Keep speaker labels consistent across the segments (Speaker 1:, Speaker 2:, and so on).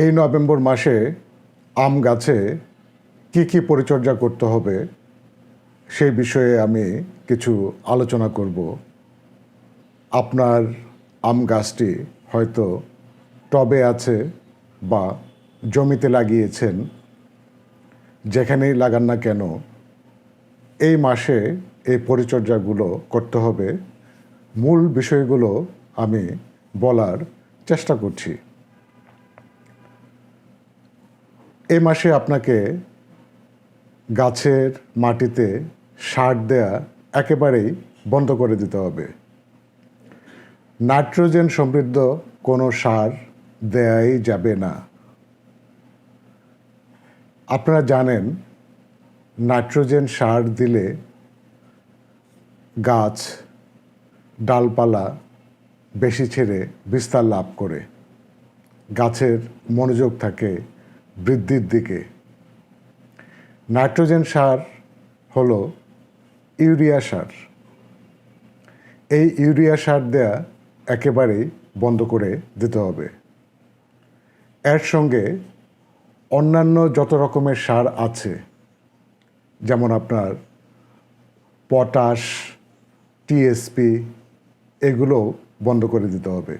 Speaker 1: এই নভেম্বর মাসে আম গাছে কি কি পরিচর্যা করতে হবে সেই বিষয়ে আমি কিছু আলোচনা করব। আপনার আম গাছটি হয়তো টবে আছে বা জমিতে লাগিয়েছেন, যেখানেই লাগান না কেন, এই মাসে এই পরিচর্যাগুলো করতে হবে। মূল বিষয়গুলো আমি বলার চেষ্টা করছি। এই মাসে আপনাকে গাছের মাটিতে সার দেয়া একেবারেই বন্ধ করে দিতে হবে। নাইট্রোজেন সমৃদ্ধ কোনো সার দেয়াই যাবে না। আপনারা জানেন, নাইট্রোজেন সার দিলে গাছ ডালপালা বেশি ছেড়ে বিস্তার লাভ করে। গাছের মনোযোগ থাকে বৃদ্ধির দিকে। নাইট্রোজেন সার হল ইউরিয়া সার। এই ইউরিয়া সার দেয়া একেবারেই বন্ধ করে দিতে হবে। এর সঙ্গে অন্যান্য যত রকমের সার আছে, যেমন আপনার পটাশ, টিএসপি এগুলো বন্ধ করে দিতে হবে।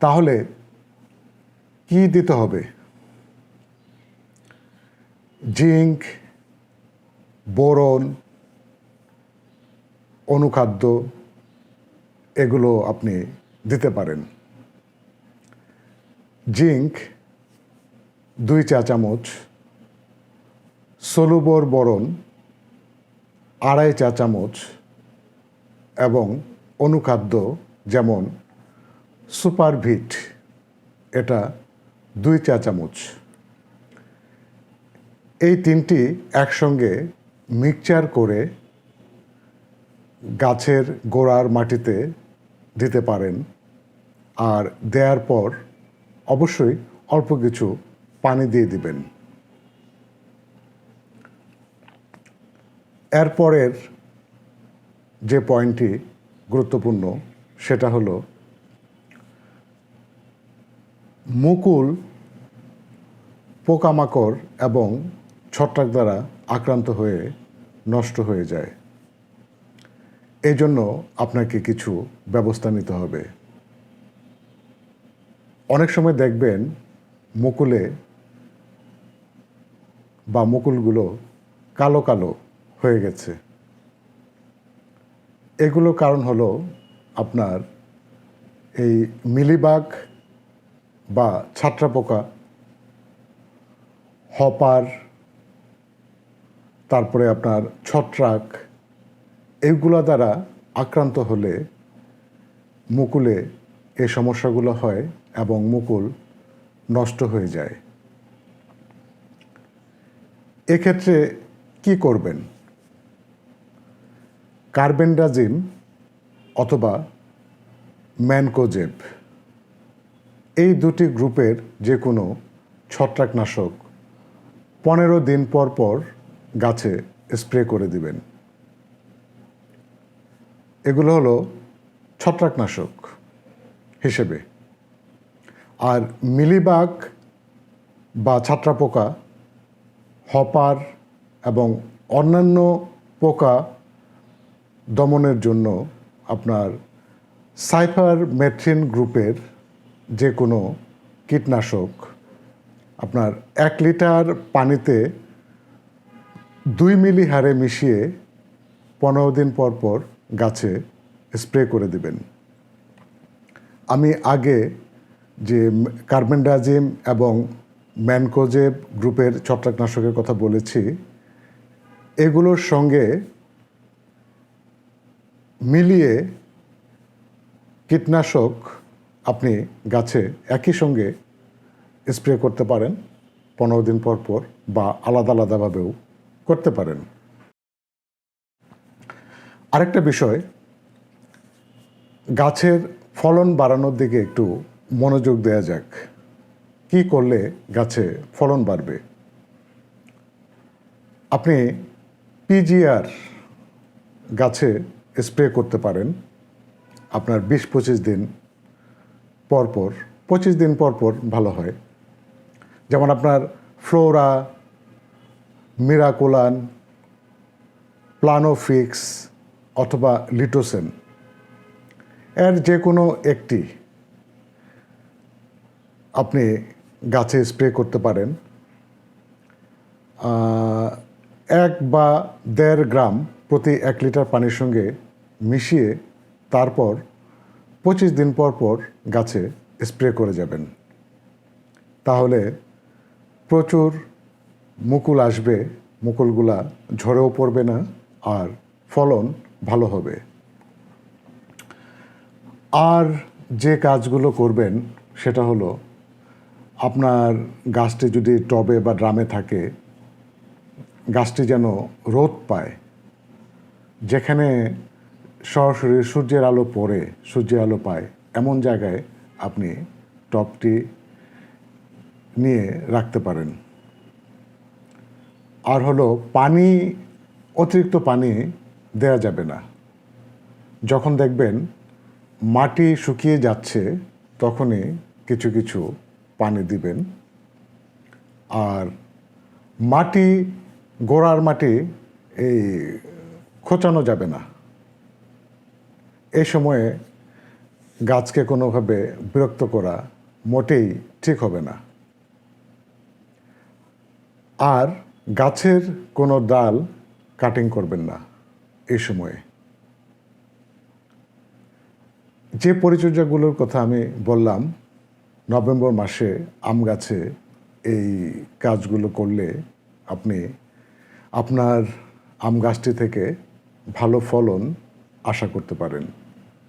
Speaker 1: তাহলে কি দিতে হবে? জিঙ্ক বোরন, অনুখাদ্য, এগুলো আপনি দিতে পারেন। জিঙ্ক দুই চা চামচ, সলুবর বরণ আড়াই চা চামচ এবং অনুখাদ্য যেমন সুপারভিট, এটা দুই চা চামচ। এই তিনটি একসঙ্গে মিক্সচার করে গাছের গোড়ার মাটিতে দিতে পারেন আর দেওয়ার পর অবশ্যই অল্প কিছু পানি দিয়ে দিবেন। এরপরের যে পয়েন্টটি গুরুত্বপূর্ণ, সেটা হলো মুকুল পোকামাকড় এবং ছত্রাক দ্বারা আক্রান্ত হয়ে নষ্ট হয়ে যায়। এই জন্য আপনাকে কিছু ব্যবস্থা নিতে হবে। অনেক সময় দেখবেন মুকুলে বা মুকুলগুলো কালো কালো হয়ে গেছে। এগুলো কারণ হলো আপনার এই মিলিবাগ বা ছাত্রা পোকা হপার, তারপরে আপনার ছত্রাক এইগুলো দ্বারা আক্রান্ত হলে মুকুলে এ সমস্যাগুলো হয় এবং মুকুল নষ্ট হয়ে যায়। এক্ষেত্রে কি করবেন? কার্বেন্ডাজিম অথবা ম্যানকোজেব। এই দুটি গ্রুপের যে কোনো ছত্রাকনাশক পনেরো দিন পর পর গাছে স্প্রে করে দিবেন। এগুলো হলো ছত্রাকনাশক হিসেবে। আর মিলিবাগ বা ছাত্রাপোকা, হপার এবং অন্যান্য পোকা দমনের জন্য আপনার সাইফার মেথ্রিন গ্রুপের যে কোনো কীটনাশক আপনার এক লিটার পানিতে দুই মিলি হারে মিশিয়ে পনেরো দিন পর পর গাছে স্প্রে করে দিবেন। আমি আগে যে কার্বেন্ডাজিম এবং ম্যানকোজেব গ্রুপের ছত্রাকনাশকের কথা বলেছি, এগুলোর সঙ্গে মিলিয়ে কীটনাশক আপনি গাছে একই সঙ্গে স্প্রে করতে পারেন পনেরো দিন পর পর বা আলাদা আলাদাভাবেও করতে পারেন। আরেকটা বিষয়, গাছের ফলন বাড়ানোর দিকে একটু মনোযোগ দেওয়া যাক। কি করলে গাছে ফলন বাড়বে? আপনি পিজিআর গাছে স্প্রে করতে পারেন। আপনার বিশ পঁচিশ দিন পর পর, পঁচিশ দিন পর পর ভালো হয়। যেমন আপনার ফ্লোরা মিরাকুলান প্লানোফিক্স অথবা লিটোসেন এর যে কোনো একটি আপনি গাছে স্প্রে করতে পারেন। এক বা দেড় গ্রাম প্রতি এক লিটার পানির সঙ্গে মিশিয়ে তারপর পঁচিশ দিন পর পর গাছে স্প্রে করে যাবেন। তাহলে প্রচুর মুকুল আসবে, মুকুলগুলা ঝরেও পড়বে না আর ফলন ভালো হবে। আর যে কাজগুলো করবেন সেটা হলো আপনার গাছটি যদি টবে বা ড্রামে থাকে, গাছটি যেন রোদ পায়। যেখানে সরাসরি সূর্যের আলো পড়ে, সূর্যের আলো পায়, এমন জায়গায় আপনি টবটি নিয়ে রাখতে পারেন। আর হলো পানি, অতিরিক্ত পানি দেয়া যাবে না। যখন দেখবেন মাটি শুকিয়ে যাচ্ছে, তখনই কিছু কিছু পানি দিবেন। আর মাটি, গোড়ার মাটি এই খোঁচানো যাবে না। এই সময়ে গাছকে কোনোভাবে বিরক্ত করা মোটেই ঠিক হবে না। আর গাছের কোনো ডাল কাটিং করবেন না এই সময়ে। যে পরিচর্যাগুলোর কথা আমি বললাম, নভেম্বর মাসে আম গাছে এই কাজগুলো করলে আপনি আপনার আম গাছটি থেকে ভালো ফলন আশা করতে পারেন।